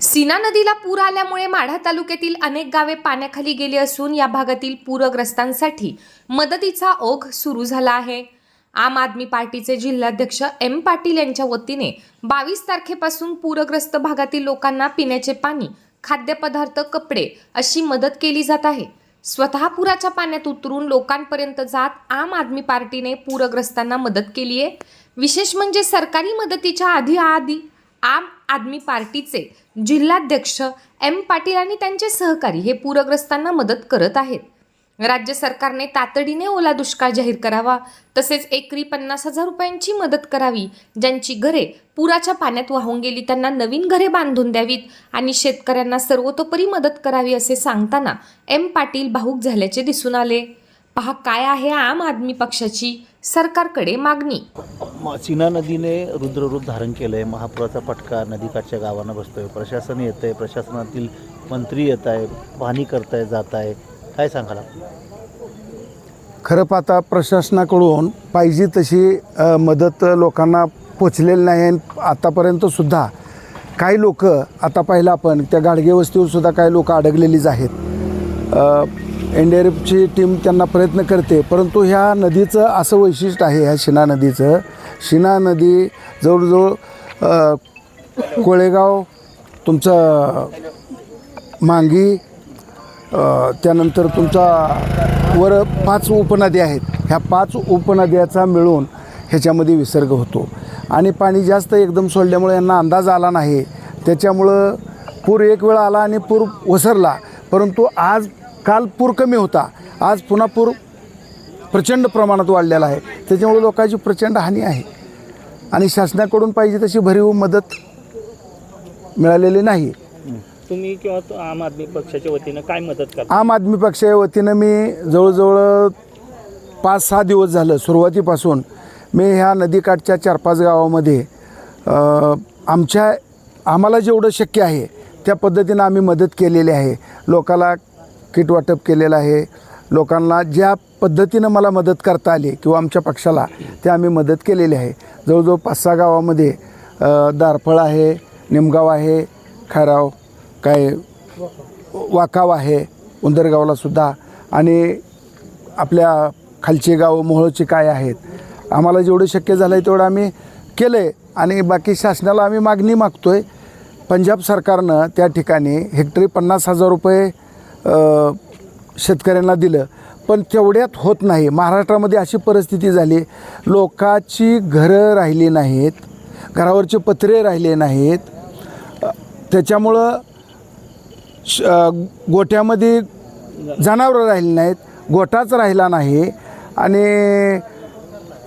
सीना नदीला पूर आल्यामुळे माढा तालुक्यातील अनेक गावे पाण्याखाली गेली असून या भागातील पूरग्रस्तांसाठी मदतीचा ओघ सुरू झाला आहे. आम आदमी पार्टीचे जिल्हाध्यक्ष एम पाटील यांच्या वतीने बावीस तारखेपासून पूरग्रस्त भागातील लोकांना पिण्याचे पाणी खाद्यपदार्थ कपडे अशी मदत केली जात आहे. स्वतः पुराच्या पाण्यात उतरून लोकांपर्यंत जात आम आदमी पार्टीने पूरग्रस्तांना मदत केली आहे विशेष म्हणजे सरकारी मदतीच्या आधी आधी आम आदमी पार्टीचे जिल्हाध्यक्ष एम पाटील आणि त्यांचे सहकारी हे पूरग्रस्तांना मदत करत आहेत. राज्य सरकारने तातडीने ओला दुष्काळ जाहीर करावा तसेच एकरी पन्नास हजार रुपयांची मदत करावी ज्यांची घरे पुराच्या पाण्यात वाहून गेली त्यांना नवीन घरे बांधून द्यावीत आणि शेतकऱ्यांना सर्वतोपरी मदत करावी असे सांगताना एम पाटील भाऊक झाल्याचे दिसून आले. पहा काय आहे आम आदमी पक्षाची सरकारकडे मागणी? म- सीना नदीने रुद्ररूप धारण केलं आहे महापुराचा फटका नदीकाठच्या गावांना बसतोय. प्रशासन येत आहे प्रशासनातील मंत्री येत आहे पाहणी करताय जात आहे काय सांगाल आपण? खरं पाहता प्रशासनाकडून पाहिजे तशी अ, मदत लोकांना पोचलेली नाही आणि आतापर्यंतसुद्धा काही लोक आता पाहिलं आपण त्या गाडगे वस्तीवर सुद्धा काही लोक अडकलेलीच आहेत. एन डी आर एफची टीम त्यांना प्रयत्न करते परंतु ह्या नदीचं असं वैशिष्ट्य आहे ह्या शिना नदीचं. शिना नदी जवळजवळ कोळेगाव तुमचं मांगी त्यानंतर तुमचा वर पाच उपनद्या आहेत. ह्या पाच उपनद्याचा मिळून ह्याच्यामध्ये विसर्ग होतो. आणि पाणी जास्त एकदम सोडल्यामुळे यांना अंदाज आला नाही. त्याच्यामुळं पूर एक वेळ आला आणि पूर ओसरला. परंतु आज काल पूर कमी होता. आज पुन्हा पूर प्रचंड प्रमाणात वाढलेला आहे. त्याच्यामुळे लोकांची प्रचंड हानी आहे. आणि शासनाकडून पाहिजे तशी भरीव मदत मिळालेली नाही. तुम्ही किंवा आम आदमी पक्षाच्या वतीनं काय मदत करता? आम आदमी पक्षाच्या वतीनं मी जवळजवळ पाच सहा दिवस झालं सुरुवातीपासून मी ह्या नदीकाठच्या चार पाच गावामध्ये आमच्या आम्हाला जेवढं शक्य आहे त्या पद्धतीनं आम्ही मदत केलेली आहे. लोकाला किट वाटप केलेलं आहे. लोकांना ज्या पद्धतीनं मला मदत करता आली किंवा आमच्या पक्षाला ते आम्ही मदत केलेली आहे. जवळजवळ पाच सहा गावामध्ये दारफळ आहे निमगाव आहे खैराव काय वाकाव आहे उंदरगावला सुद्धा. आणि आपल्या खालचे गाव मोहळचे काय आहेत आम्हाला जेवढं शक्य झालं आहे तेवढं आम्ही केलं आहे आणि बाकी शासनाला आम्ही मागणी मागतो आहे पंजाब सरकारनं त्या ठिकाणी हेक्टरी पन्नास हजार रुपये शेतकऱ्यांना दिलं. पण तेवढ्यात होत नाही. महाराष्ट्रामध्ये अशी परिस्थिती झाली लोकांची घरं राहिली नाहीत घरावरचे पत्रे राहिले नाहीत. त्याच्यामुळं श गोठ्यामध्ये जनावरं राहिली नाहीत गोठाच राहिला नाही. आणि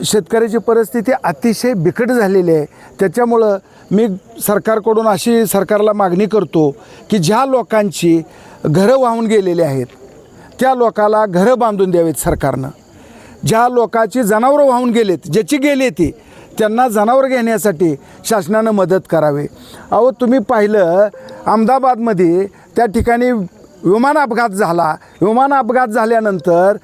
शेतकऱ्याची परिस्थिती अतिशय बिकट झालेली आहे. त्याच्यामुळं मी सरकारकडून अशी सरकारला मागणी करतो की ज्या लोकांची घरं वाहून गेलेली आहेत त्या लोकाला घरं बांधून द्यावीत सरकारनं. ज्या लोकांची जनावरं वाहून गेलेत ज्याची गेली ती त्यांना जनावर घेण्यासाठी शासनानं मदत करावी. अहो तुम्ही पाहिलं अहमदाबादमध्ये त्या ठिकाणी विमान अपघात झाला. विमान अपघात झाल्यानंतर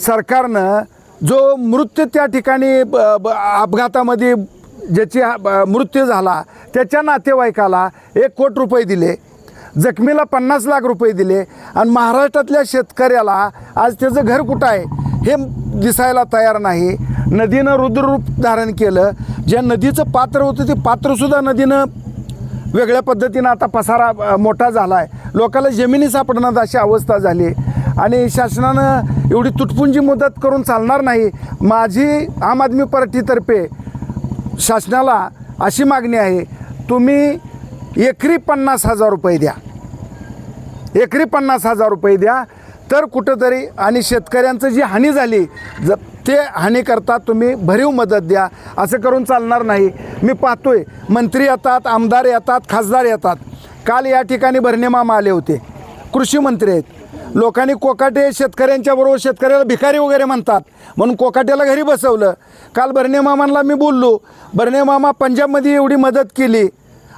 सरकारनं जो मृत्यू त्या ठिकाणी ब- ब- अपघातामध्ये ज्याची ब- मृत्यू झाला त्याच्या नातेवाईकाला एक कोटी रुपये दिले जखमीला पन्नास लाख रुपये दिले आणि महाराष्ट्रातल्या शेतकऱ्याला आज त्याचं घर कुठं आहे हे दिसायला तयार नाही. नदीनं रुद्ररूप धारण केलं. ज्या नदीचं पात्र होतं ते पात्रसुद्धा नदीनं वेगळ्या पद्धतीनं आता पसारा मोठा झाला आहे लोकांना जमिनी सापडण्यात अशी अवस्था झाली. आणि शासनानं एवढी तुटपुंजी मदत करून चालणार नाही. माझी आम आदमी पार्टीतर्फे शासनाला अशी मागणी आहे तुम्ही एकरी पन्नास हजार रुपये द्या. एकरी पन्नास हजार रुपये द्या. तर कुठंतरी आणि शेतकऱ्यांचं जी हानी झाली ज ते हानीकरता तुम्ही भरीव मदत द्या. असं करून चालणार नाही. मी पाहतोय मंत्री येतात आमदार येतात खासदार येतात. काल या ठिकाणी भरणे मामा आले होते. कृषी मंत्री आहेत. लोकांनी कोकाटे शेतकऱ्यांच्या बरोबर शेतकऱ्याला भिकारी वगैरे म्हणतात. म्हणून कोकाट्याला घरी बसवलं. काल भरणे मामांना मी बोललो भरणे मामा पंजाबमध्ये एवढी मदत केली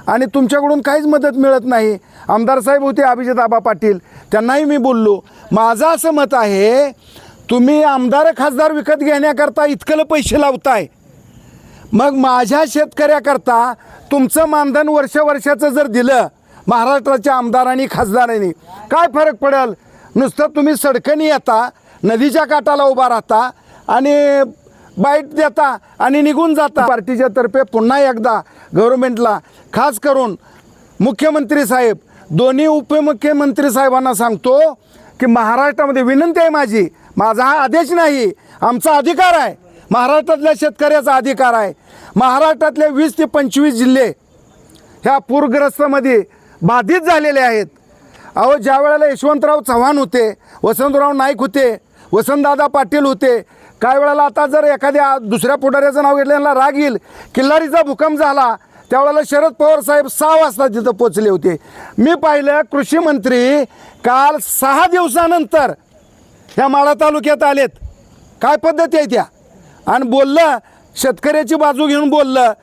आणि तुमच्याकडून काहीच मदत मिळत नाही. आमदार साहेब होते अभिजित आबा पाटील. त्यांनाही मी बोललो माझं असं मत आहे तुम्ही आमदार खासदार विकत घेण्याकरता इतकं पैसे लावताय. मग माझ्या शेतकऱ्याकरता तुमचं मानधन वर्ष वर्षाचं जर दिलं महाराष्ट्राच्या आमदारांनी खासदारांनी काय फरक पडेल? नुसतं तुम्ही सडकणी येता नदीच्या काठाला उभा राहता आणि बाईट देता आणि निघून जाता. पार्टीच्या तर्फे पुन्हा एकदा गव्हर्नमेंटला खास करून मुख्यमंत्री साहेब दोन्ही उपमुख्यमंत्री साहेबांना सांगतो की महाराष्ट्रामध्ये विनंती आहे माझी माझा हा आदेश नाही आमचा अधिकार आहे. महाराष्ट्रातल्या शेतकऱ्याचा अधिकार आहे. महाराष्ट्रातले वीस ते पंचवीस जिल्हे ह्या पूरग्रस्तमध्ये बाधित झालेले आहेत. अहो ज्या वेळेला यशवंतराव चव्हाण होते वसंतराव नाईक होते वसंतदादा पाटील होते काय वेळेला आता जर एखाद्या दुसऱ्या पुढाऱ्याचं नाव घेतलं यांना राग येईल. किल्लारीचा भूकंप झाला त्यावेळेला शरद पवार साहेब सहा वाजता तिथं पोचले होते. मी पाहिलं कृषी मंत्री काल सहा दिवसानंतर ह्या माळा तालुक्यात आलेत. काय पद्धती आहे त्या आणि बोललं शेतकऱ्याची बाजू घेऊन बोललं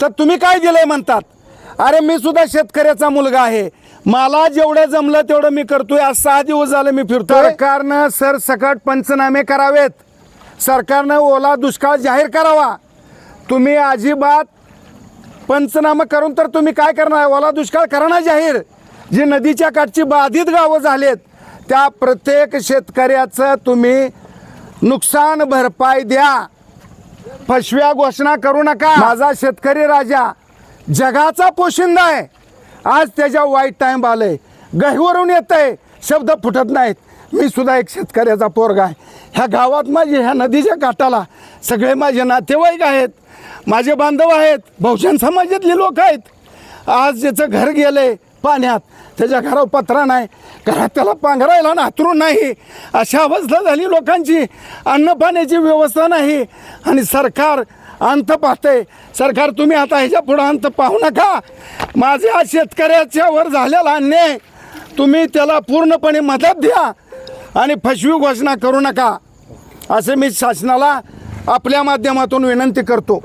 तर तुम्ही काय दिलं आहे म्हणतात? अरे मी सुद्धा शेतकऱ्याचा मुलगा आहे. मला जेवढं जमलं तेवढं मी करतोय. आज सहा दिवस झाले मी फिरतो सरकारनं सरसकट पंचनामे करावेत. सरकारनं ओला दुष्काळ जाहीर करावा. तुम्ही अजिबात पंचनामा करून तर तुम्ही काय करणार? ओला दुष्काळ करा ना जाहीर. जी नदीच्या काठची बाधित गावं झालेत त्या प्रत्येक शेतकऱ्याचं तुम्ही नुकसान भरपाई द्या. फसव्या घोषणा करू नका. माझा शेतकरी राजा जगाचा पोशिंदा आहे. आज त्याच्या वाईट टाईम आलंय. गहीवरून येत आहे शब्द फुटत नाहीत. मी सुद्धा एक शेतकऱ्याचा पोरगा आहे. ह्या गावात माझे ह्या नदीच्या काठाला सगळे माझे नातेवाईक आहेत. माझे बांधव आहेत. बहुजन समाजातले लोक आहेत. आज ज्याचं घर गेलंय पाण्यात त्याच्या घरावर पत्रा नाही. घरात त्याला पांघरायला नातरू नाही. अशा अवस्था झाली लोकांची. अन्नपाण्याची व्यवस्था नाही. आणि सरकार अंत पाहते. सरकार तुम्ही आता ह्याच्या पुढं अंत पाहू नका. माझ्या शेतकऱ्याच्या वर झालेला अन्याय तुम्ही त्याला पूर्णपणे मदत द्या आणि फसवी घोषणा करू नका. असे मी शासनाला आपल्या माध्यमातून विनंती करतो.